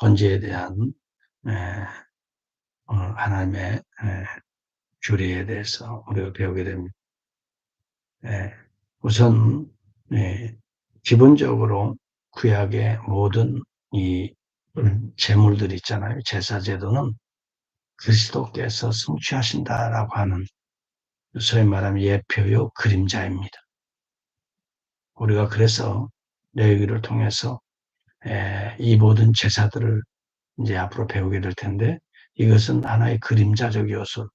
번제에 대한 에, 어, 하나님의 에, 규례에 대해서 우리가 배우게 됩니다. 에, 우선 에, 기본적으로 구약의 모든 이 제물들 있잖아요. 제사 제도는 그리스도께서 성취하신다라고 하는 소위 말하면 예표요 그림자입니다. 우리가 그래서 레위기를 통해서 이 모든 제사들을 이제 앞으로 배우게 될 텐데 이것은 하나의 그림자적 요소,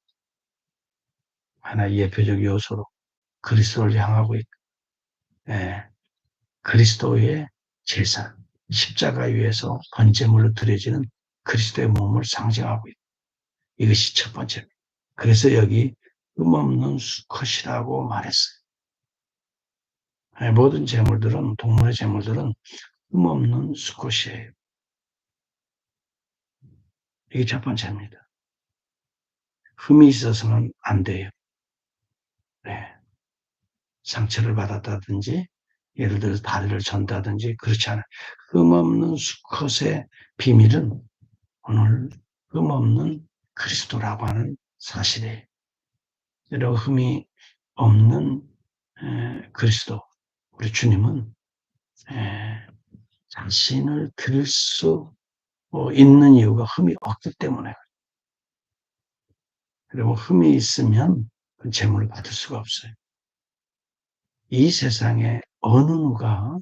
하나의 예표적 요소로 그리스도를 향하고 있고 그리스도의 제사, 십자가 위에서 번제물로 드려지는 그리스도의 몸을 상징하고 있다. 이것이 첫 번째입니다. 그래서 여기 흠없는 수컷이라고 말했어요. 모든 재물들은 동물의 재물들은 흠없는 수컷이에요. 이게 첫 번째입니다. 흠이 있어서는 안 돼요. 네. 상처를 받았다든지 예를 들어서 다리를 전다든지 그렇지 않아요. 흠없는 수컷의 비밀은 오늘 흠없는 그리스도라고 하는 사실이에요. 여러 흠이 없는 그리스도, 우리 주님은 자신을 드릴 수 있는 이유가 흠이 없기 때문에 그리고 흠이 있으면 그 재물을 받을 수가 없어요. 이 세상에 어느 누가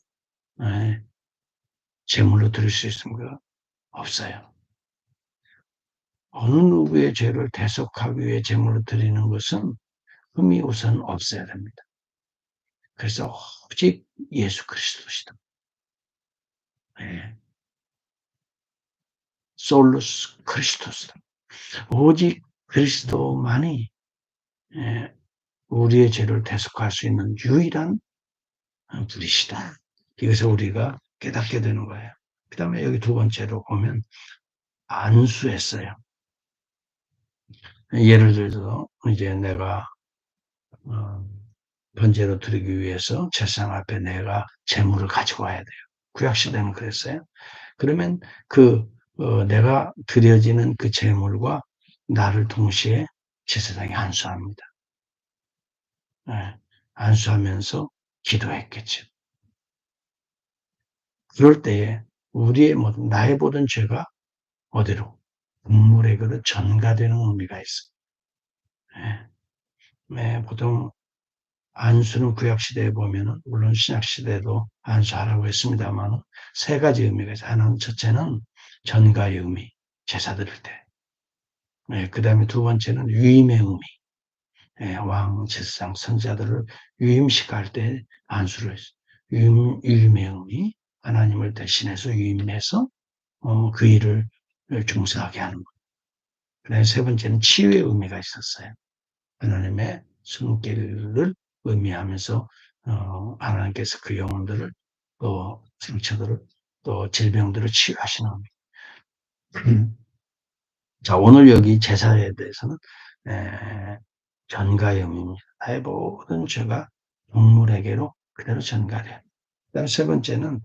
재물로 드릴 수 있습니까? 없어요. 어느 누구의 죄를 대속하기 위해 제물로 드리는 것은 흠이 우선 없어야 됩니다. 그래서 오직 예수 그리스도시다. 네. 솔루스 그리스도스다. 오직 그리스도만이 예, 우리의 죄를 대속할 수 있는 유일한 분이시다. 이것을 우리가 깨닫게 되는 거예요. 그 다음에 여기 두 번째로 보면 안수했어요. 예를 들어서 이제 내가 어, 번제로 드리기 위해서 제상 앞에 내가 재물을 가지고 와야 돼요. 구약 시대는 그랬어요. 그러면 그 어, 내가 드려지는 그 재물과 나를 동시에 제사장이 안수합니다. 네, 안수하면서 기도했겠죠. 그럴 때에 우리의 모든 나의 모든 죄가 어디로 동물에게로 전가되는 의미가 있습니다. 네. 네, 보통 안수는 구약 시대에 보면은 물론 신약 시대도 안수하라고 했습니다만 세 가지 의미가 있어요. 하나는 첫째는 전가의 의미, 제사 드릴 때. 네, 그 다음에 두 번째는 위임의 의미. 네, 왕, 제사장, 선자들을 위임식할 때 안수를 했어요. 위임, 위임의 의미, 하나님을 대신해서 위임해서 어, 그 일을 중사하게 하는 것. 그다음에 세 번째는 치유의 의미가 있었어요. 하나님의 손길을 의미하면서 어, 하나님께서 그 영혼들을 또 상처들을 또 질병들을 치유하시는 음. 자 오늘 여기 제사에 대해서는 에. 나의 모든 죄가 동물에게로 그대로 전가돼요. 그다음 세 번째는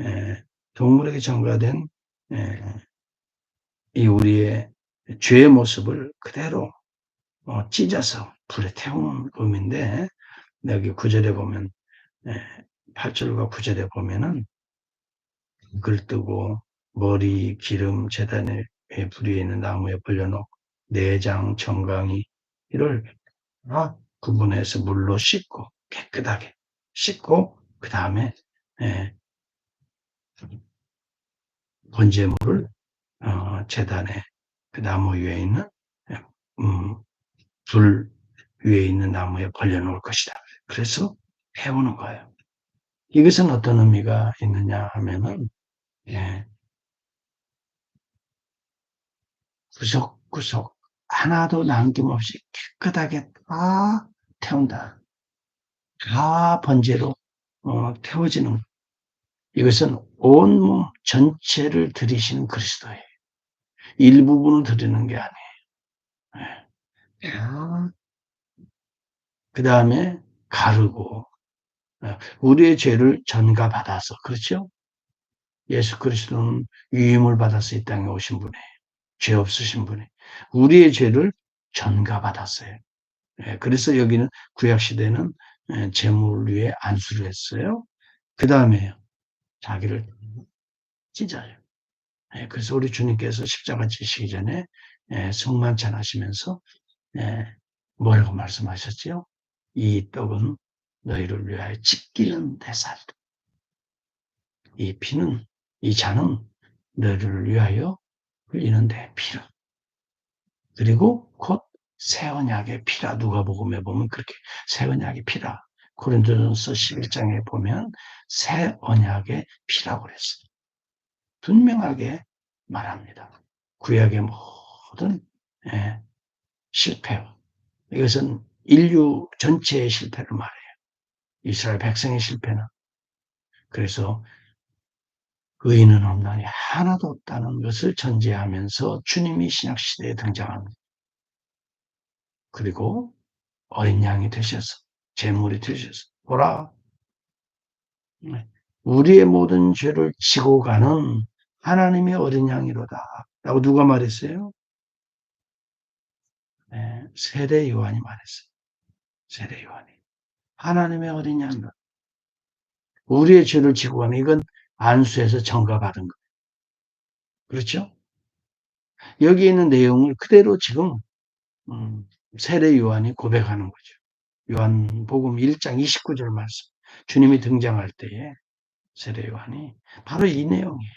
에, 동물에게 전가된 에, 이 우리의 죄의 모습을 그대로 어, 찢어서 불에 태우는 의미인데 여기 구절에 보면 8절과 9절에 보면은 글 뜨고 머리 기름 재단에 불이 있는 나무에 벌려놓고 내장 정강이 이를 다 구분해서 물로 씻고 깨끗하게 씻고 그 다음에 번제물을 어, 재단에 그 나무 위에 있는 음, 불 위에 있는 나무에 벌려놓을 것이다. 그래서 해오는 거예요. 이것은 어떤 의미가 있느냐 하면은 예, 구석구석 하나도 남김없이 깨끗하게 다 태운다. 다 번제로 어, 태워지는 이것은 온몸 전체를 들이시는 그리스도예요. 일부분을 드리는 게 아니에요. 예. 그 다음에 가르고 어, 우리의 죄를 전가받아서 그렇죠? 예수 그리스도는 유임을 받아서 이 땅에 오신 분이에요. 죄 없으신 분이. 우리의 죄를 전가받았어요. 예, 그래서 여기는 구약 시대는 예, 제물 위에 안수를 했어요. 그 다음에요. 자기를 찢어요. 예, 그래서 우리 주님께서 십자가 지시기 전에 성만찬 하시면서 뭐라고 말씀하셨죠? 이 떡은 너희를 위하여 찢기는 대살이다. 이 피는 이 잔은 너희를 위하여 흘리는 데 피라. 그리고 곧 새 언약의 피라 누가 복음에 보면 그렇게 새 언약의 피라 고린도전서 11장에 보면 새 언약의 피라고 그랬어요. 분명하게 말합니다. 구약의 모든 예, 실패와 이것은 인류 전체의 실패를 말해요. 이스라엘 백성의 실패는 그래서 의인은 없나니 하나도 없다는 것을 전제하면서 주님이 신약 시대에 등장합니다. 그리고 어린 양이 되셔서 제물이 되셔서 보라 네. 우리의 모든 죄를 지고 가는 하나님의 어린 양이로다. 라고 누가 말했어요? 네, 세례 요한이 말했어요. 세례 요한이. 하나님의 어린 양이로 우리의 죄를 지고 가는 이건 안수에서 전가받은 거예요. 그렇죠? 여기 있는 내용을 그대로 지금 음, 세례 요한이 고백하는 거죠. 요한 복음 1장 29절 말씀. 주님이 등장할 때에 세례 요한이 바로 이 내용이에요.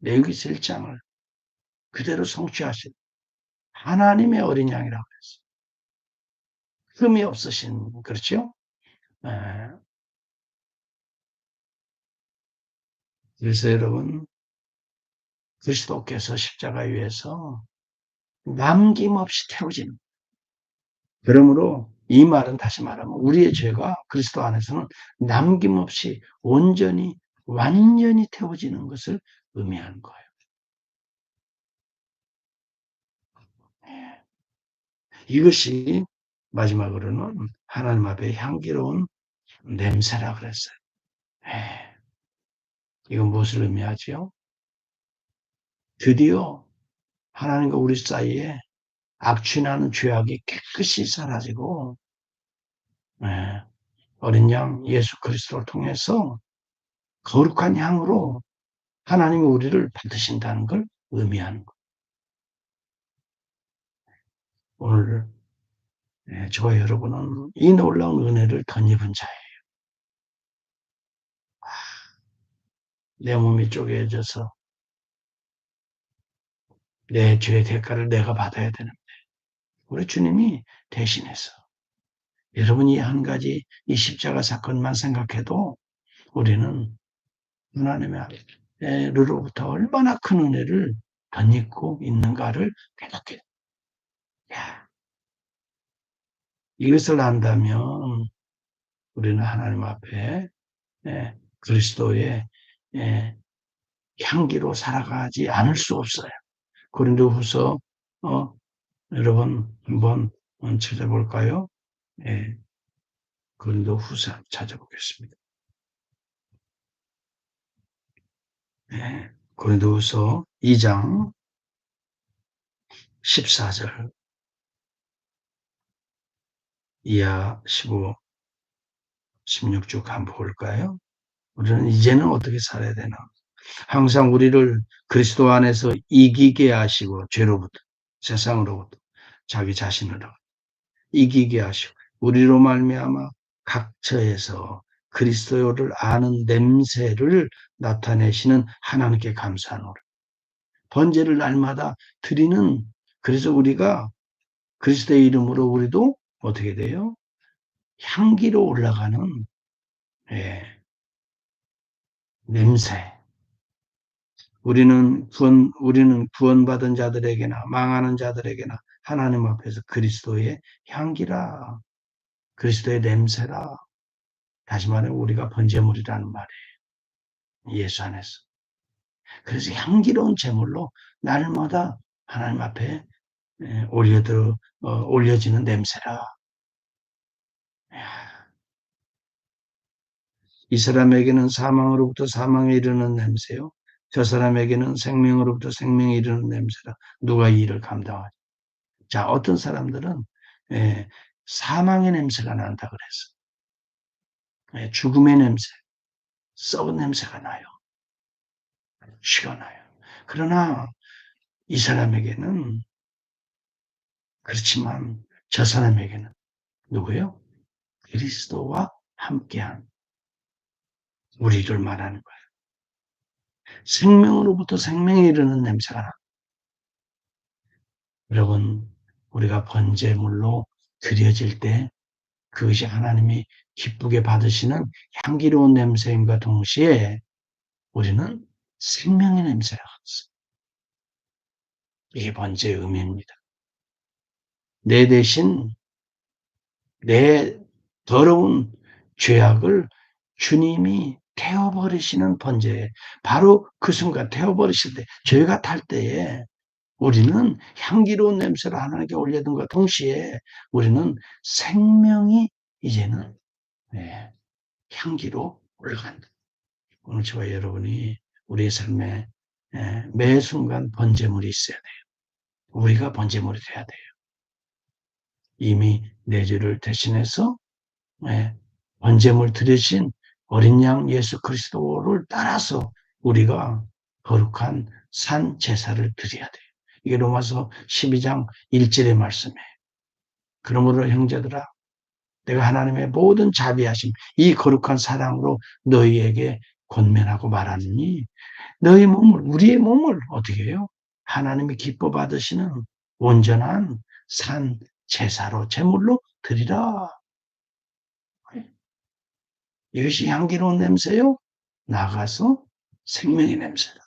레위기 1장을 그대로 성취하신 하나님의 어린 양이라고 했어요. 흠이 없으신 그렇죠? 에. 그래서 여러분 그리스도께서 십자가 위에서 남김없이 태우진 그러므로 이 말은 다시 말하면 우리의 죄가 그리스도 안에서는 남김없이 온전히 완전히 태워지는 것을 의미하는 거예요. 네. 이것이 마지막으로는 하나님 앞에 향기로운 냄새라 그랬어요. 네. 이건 무엇을 의미하지요? 드디어 하나님과 우리 사이에 악취나는 죄악이 깨끗이 사라지고 네, 어린 양 예수 그리스도를 통해서 거룩한 향으로 하나님이 우리를 받으신다는 걸 의미하는 것. 오늘 네, 저와 여러분은 이 놀라운 은혜를 덧입은 자예요. 아, 내 몸이 쪼개져서 내 죄의 대가를 내가 받아야 되는데 우리 주님이 대신해서 여러분이 한 가지 이 십자가 사건만 생각해도 우리는 하나님의로부터 얼마나 큰 은혜를 덧입고 있는가를 깨닫게. 야, 이것을 안다면 우리는 하나님 앞에 예, 그리스도의 예, 향기로 살아가지 않을 수 없어요. 고린도후서 어, 여러분 한번 찾아볼까요? 예, 고린도후서 찾아보겠습니다. 예, 고린도후서 2장 14절 이하 15, 16쭉 한번 볼까요? 우리는 이제는 어떻게 살아야 되나? 항상 우리를 그리스도 안에서 이기게 하시고 죄로부터 세상으로부터 자기 자신으로 이기게 하시고 우리로 말미암아 각처에서 그리스도를 아는 냄새를 나타내시는 하나님께 감사하노라. 번제를 날마다 드리는 그래서 우리가 그리스도의 이름으로 우리도 어떻게 돼요? 향기로 올라가는 예, 냄새. 우리는 구원 우리는 구원받은 자들에게나 망하는 자들에게나 하나님 앞에서 그리스도의 향기라 그리스도의 냄새라 다시 말해 우리가 번제물이라는 말이에요. 예수 안에서. 그래서 향기로운 제물로 날마다 하나님 앞에 예, 올려들 어, 올려지는 냄새라. 이 사람에게는 사망으로부터 사망에 이르는 냄새요. 저 사람에게는 생명으로부터 생명에 이르는 냄새라. 누가 이 일을 감당하지? 자, 어떤 사람들은 예, 사망의 냄새가 난다 그랬어. 예, 죽음의 냄새, 썩은 냄새가 나요. 쉬가 나요. 그러나 이 사람에게는 그렇지만 저 사람에게는 누구요? 그리스도와 함께한 우리를 말하는 거예요. 생명으로부터 생명에 이르는 냄새가 나. 여러분, 우리가 번제물로 드려질 때 그것이 하나님이 기쁘게 받으시는 향기로운 냄새임과 동시에 우리는 생명의 냄새가 있어요. 이게 번제의 의미입니다. 내 대신 내 더러운 죄악을 주님이 태워버리시는 번제. 바로 그 순간 태워버리실 때, 죄가 탈 때에 우리는 향기로운 냄새를 하나님께 올려둔과 동시에 우리는 생명이 이제는 네, 향기로 올라간다. 오늘 저와 여러분이 우리의 삶에 예, 매 순간 번제물이 있어야 돼요. 우리가 번제물이 돼야 돼요. 이미 내 죄를 대신해서 예, 번제물 드리신 어린 양 예수 그리스도를 따라서 우리가 거룩한 산 제사를 드려야 돼요. 이게 로마서 12장 1절의 말씀이에요. 그러므로 형제들아 내가 하나님의 모든 자비하심 이 거룩한 사랑으로 너희에게 권면하고 말하느니 너희 몸을 우리의 몸을 어떻게 해요? 하나님이 기뻐 받으시는 온전한 산 제사로 제물로 드리라. 이것이 향기로운 냄새요. 나가서 생명의 냄새다.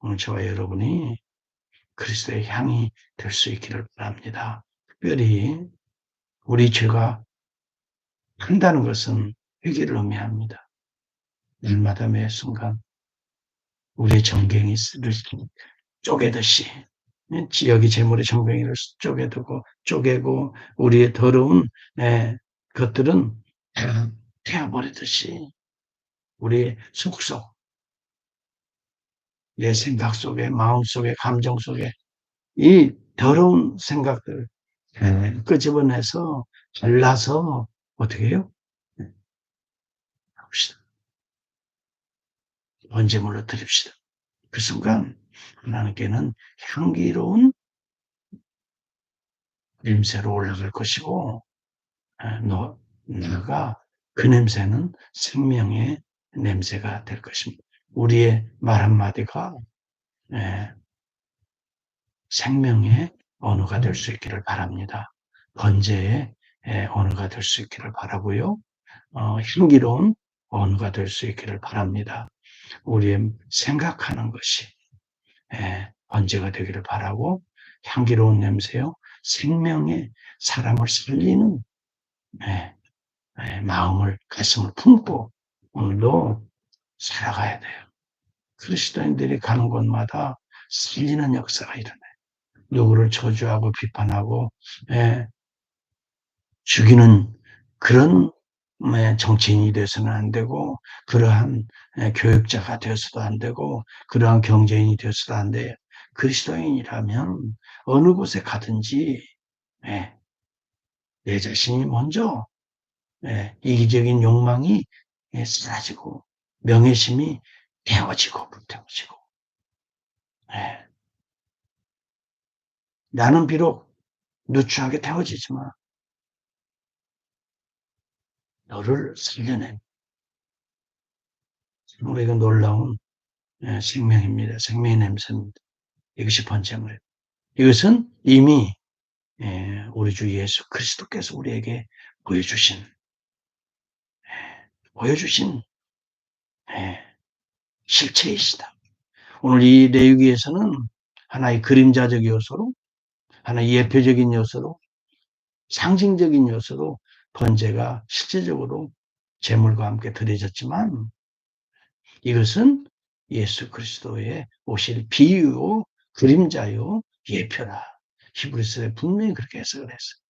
오늘 저와 여러분이 그리스도의 향이 될 수 있기를 바랍니다. 특별히 우리 죄가 한다는 것은 회개를 의미합니다. 일마다 매 순간 우리의 정경이 쪼개듯이 지역이 재물의 정경이를 쪼개두고 쪼개고 우리의 더러운 예, 것들은 태워버리듯이 우리 속속 내 생각 속에 마음 속에 감정 속에 이 더러운 생각들 네. 끄집어내서 잘라서 어떻게 해요? 합시다. 번제물로 드립시다. 그 순간 하나님께는 향기로운 냄새로 올라갈 것이고 너, 나가 그 냄새는 생명의 냄새가 될 것입니다. 우리의 말 한마디가 예, 생명의 언어가 될 수 있기를 바랍니다. 번제의 예, 언어가 될 수 있기를 바라고요. 어, 향기로운 언어가 될 수 있기를 바랍니다. 우리의 생각하는 것이 예, 번제가 되기를 바라고 향기로운 냄새요. 생명의 사람을 살리는 예, 예, 마음을, 가슴을 품고 오늘도 살아가야 돼요. 그리스도인들이 가는 곳마다 살리는 역사가 일어나요. 누구를 저주하고 비판하고 예, 죽이는 그런 예, 정치인이 되어서는 안 되고 그러한 예, 교육자가 되어서도 안 되고 그러한 경제인이 되어서도 안 돼요. 그리스도인이라면 어느 곳에 가든지 예, 내 자신이 먼저 예, 이기적인 욕망이 예, 사라지고 명예심이 태워지고 불태워지고 예. 나는 비록 누추하게 태워지지만 너를 살려낸 우리가 놀라운 예, 생명입니다. 생명의 냄새입니다. 이것이 번제물입니다. 이것은 이미 예, 우리 주 예수 그리스도께서 우리에게 보여주신 보여주신 예, 실체이시다. 오늘 이 내유기에서는 하나의 그림자적 요소로, 하나의 예표적인 요소로, 상징적인 요소로 번제가 실제적으로 제물과 함께 드려졌지만 이것은 예수 그리스도의 오실 비유요, 그림자요, 예표라. 히브리서에 분명히 그렇게 해석을 했어요.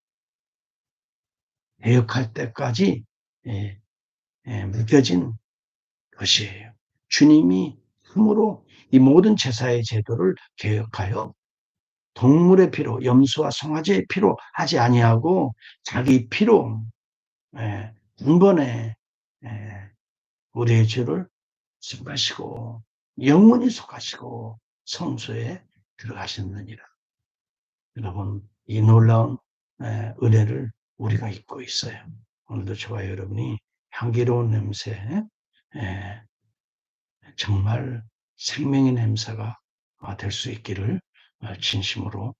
대역할 때까지 예, 예, 묶여진 것이에요. 주님이 힘으로 이 모든 제사의 제도를 개혁하여 동물의 피로, 염소와 송아지의 피로 하지 아니하고 자기 피로 예, 단번에 예, 우리의 죄를 속하시고 영원히 속하시고 성소에 들어가셨느니라. 여러분 이 놀라운 예, 은혜를 우리가 잊고 있어요. 오늘도 저와 여러분이 향기로운 냄새, 예, 정말 생명의 냄새가 될 수 있기를 진심으로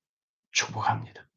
축복합니다.